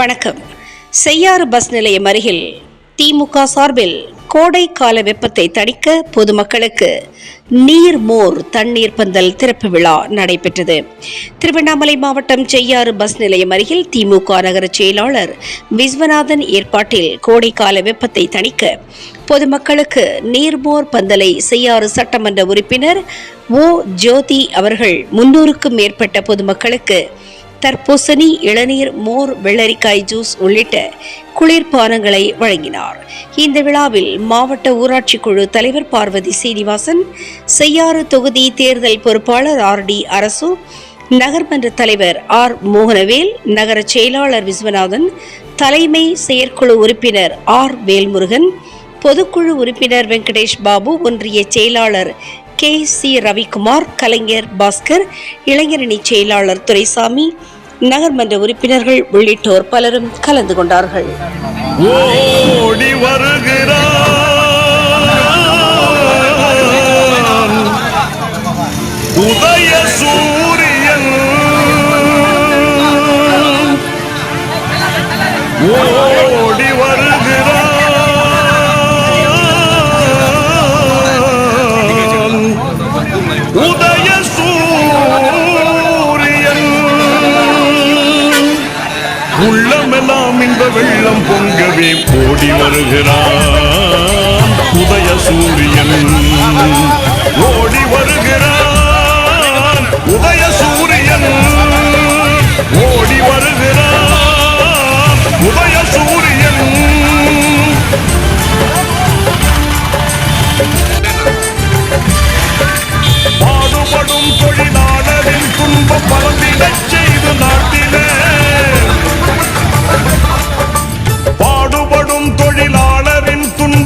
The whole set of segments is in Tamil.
வணக்கம். செய்யாறு பஸ் நிலையம் அருகில் திமுக சார்பில் கோடை கால வெப்பத்தை தணிக்க பொதுமக்களுக்கு நீர் மோர் தண்ணீர் பந்தல் திறப்பு விழா நடைபெற்றது. திருவண்ணாமலை மாவட்டம் செய்யாறு பஸ் நிலையம் அருகில் திமுக நகர செயலாளர் விஸ்வநாதன் ஏற்பாட்டில் கோடைக்கால வெப்பத்தை தணிக்க பொதுமக்களுக்கு நீர்மோர் பந்தலை செய்யாறு சட்டமன்ற உறுப்பினர் ஓ ஜோதி அவர்கள் முன்னூறுக்கும் மேற்பட்ட பொதுமக்களுக்கு தர்பூசணி இளநீர் மோர் வெள்ளரிக்காய் ஜூஸ் உள்ளிட்ட குளிர்பானங்களை வழங்கினார். இந்த விழாவில் மாவட்ட ஊராட்சி குழு தலைவர் பார்வதி சீனிவாசன் செய்யாறு தொகுதி தேர்தல் பொறுப்பாளர் ஆர் டி அரசு நகர்மன்ற தலைவர் ஆர் மோகனவேல் நகர செயலாளர் விஸ்வநாதன் தலைமை செயற்குழு உறுப்பினர் ஆர் வேல்முருகன் பொதுக்குழு உறுப்பினர் வெங்கடேஷ் பாபு ஒன்றிய செயலாளர் கே. சி. ரவிக்குமார் கலைஞர் பாஸ்கர் இளைஞரணி செயலாளர் துரைசாமி நகர்மன்ற உறுப்பினர்கள் உள்ளிட்டோர் பலரும் கலந்து கொண்டார்கள். ஓடி உதய சூரியன். உள்ளமெல்லாம் இந்த வெள்ளம் பொங்கவே ஓடி வருகிறார்.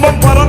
comparo